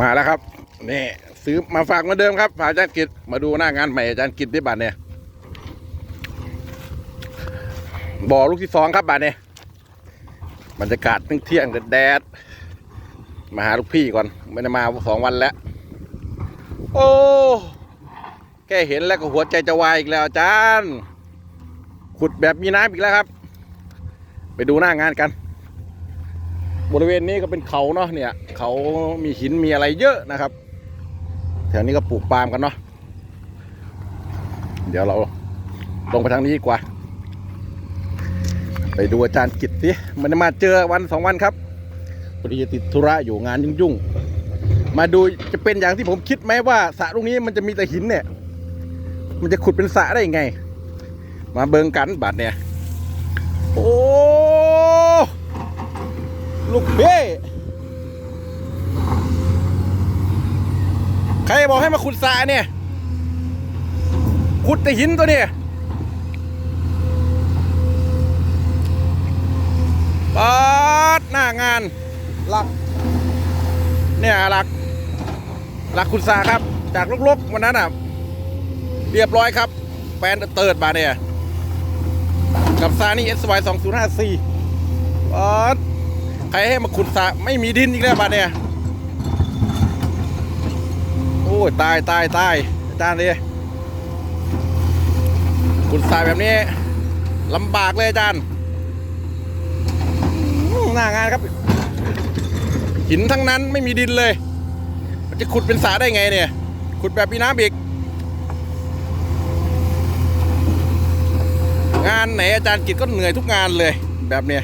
มาแล้วครับนี่ซื้อมาฝากเหมือนเดิมครับฝาอาจารย์กิจมาดูหน้างานใหม่อาจารย์กิจที่บัตรเนี่ยบ่อลูกที่สองครับบัตรเนี่ยบรรยากาศเที่ยงๆแดดมาหาลูกพี่ก่อนไม่ได้มาสองวันแล้ว โอ้แค่เห็นแล้วก็หัวใจจะวายอีกแล้วอาจารย์ ขุดแบบมีน้ำอีกแล้วครับ ไปดูหน้างานกัน บริเวณนี้ก็เป็นเขาเนาะเนี่ยเขามีหินมีอะไรเยอะนะครับ แถวนี้ก็ปลูกปาล์มกันเนาะเดี๋ยวเราลงไปทางนี้ดีกว่า ไปดูอาจารย์กิตสิมันมาเจอวันสองวันครับพอดีติดธุระอยู่งานยุ่งๆ มาดูจะเป็นอย่างที่ผมคิดไหมว่าสระตรงนี้มันจะมีแต่หินเนี่ย มันจะขุดเป็นสระได้ยังไง มาเบิงกันบัดเนี่ย โอ้ ลูกเพ่ใครบอกให้มา ขุดสระเนี่ย ขุดแต่หินตัวเนี่ยปัดหน้างาน หลัก เนี่ยหลัก หลักขุดสระครับ จากลกๆวันนั้นอะ เรียบร้อยครับ แปนเติร์ดบาเนี่ย กับซานี่ SY 2054ปัดใครให้มาขุดสระไม่มีดินอีกแล้วบาดเนี่ย ยตายตายตายอาจารย์เลยขุดสระแบบนี้ลำบากเลยอาจารย์หน้างานครับ หินทั้งนั้นไม่มีดินเลย มันจะขุดเป็นสระได้ไงเนี่ย ขุดแบบมีน้ำอีก งานไหนอาจารย์กิจก็เหนื่อยทุกงานเลยแบบเนี้ย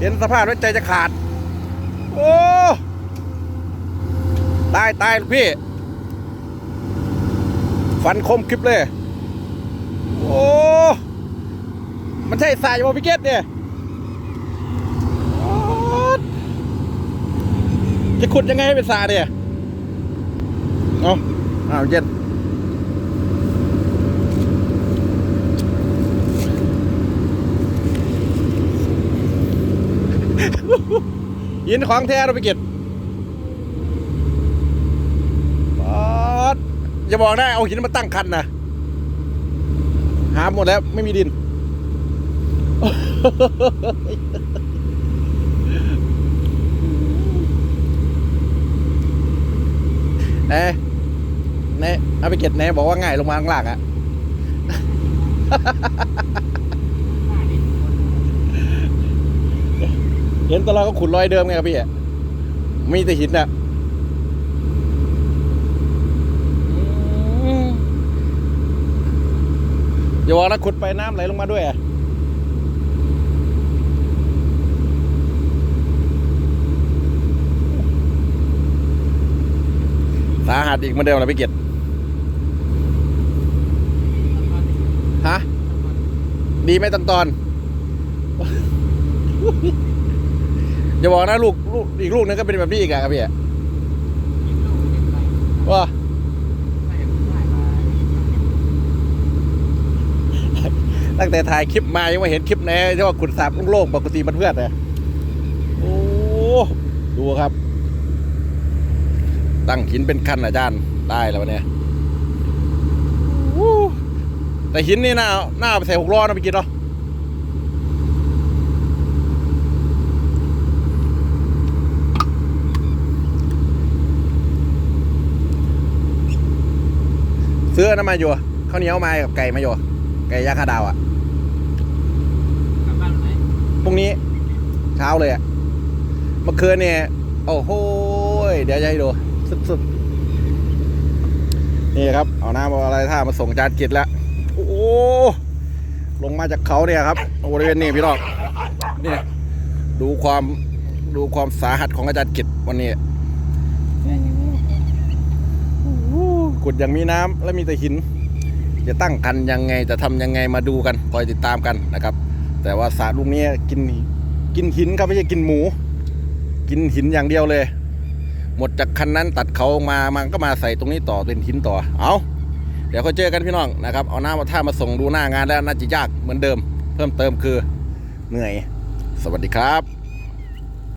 เห็นสภาพแล้วใจจะขาด โอ้ ตายตายพี่ ฟันคมคลิปเลย โอ้ มันใช่สายบอพิเกตเนี่ยจะขุดยังไงให้เป็นสายเนี่ยเอาอ้าวเย็นยินของแท้เราไปเก็บป๊อด อย่าบอกนะเอาหินมาตั้งคันนะหาหมดแล้วไม่มีดินเน่เน่เอาไปเก็บเน่บอกว่าง่ายลงมาข้างล่างอะเห็นตลอดก็ขุดรอยเดิมไงครับพี่อะมีแต่หินอะอืม อย่าบอกนะขุดไปน้ำไหลลงมาด้วยอะสาหัสอีกเหมือนเดิมนะพี่เกียรติฮะ ดีไหมตอนตอนอย่าบอกนะลูกลูกอีกลูกนึงก็เป็นแบบนี้อีกอะครับพี่อะว่า ตั้งแต่ถ่ายคลิปมายังไม่เห็นคลิปไหนที่ว่าขุดสาบโล่งๆปกติมันเพื่อนเลยโอ้ดูครับ ตั้งหินเป็นคันอาจารย์ได้แล้วเนี้ยแต่หินนี่น่าน่าไปใส่หกล้อนะพี่กินเนาะซื้อน้ำมาอยู่ข้าวเหนียวมากับไก่มาอยู่ไก่ย่างคาดาวอะ่ะ กลับบ้านไหน พรุ่งนี้เช้าเลยอะ่ะเมื่อคืนเนี่ยโอ้โหเดี๋ยวจะให้ดูสุดๆนี่ครับ เอาน้ำเอาอะไรท่ามาส่งจานกิจแล้วโอ้ลงมาจากเขาเนี่ยครับบริเวณนี้พี่น้องนี่ดูความดูความสาหัสของอาจารย์กิจวันนี้ขุดอย่างมีน้ำและมีแต่หิน จะตั้งกันยังไงจะทำยังไงมาดูกันคอยติดตามกันนะครับ แต่ว่าสระลูกนี้กินกินหินครับไม่ใช่กินหมู กินหินอย่างเดียวเลย หมดจากคันนั้นตัดเขามามันก็มาใส่ตรงนี้ต่อเป็นหินต่อ เอาเดี๋ยวค่อยเจอกันพี่น้องนะครับเอาหน้ามาท่ามาส่งดูหน้างานแล้วน่าจะยากเหมือนเดิม เพิ่มเติมคือเหนื่อย สวัสดีครับ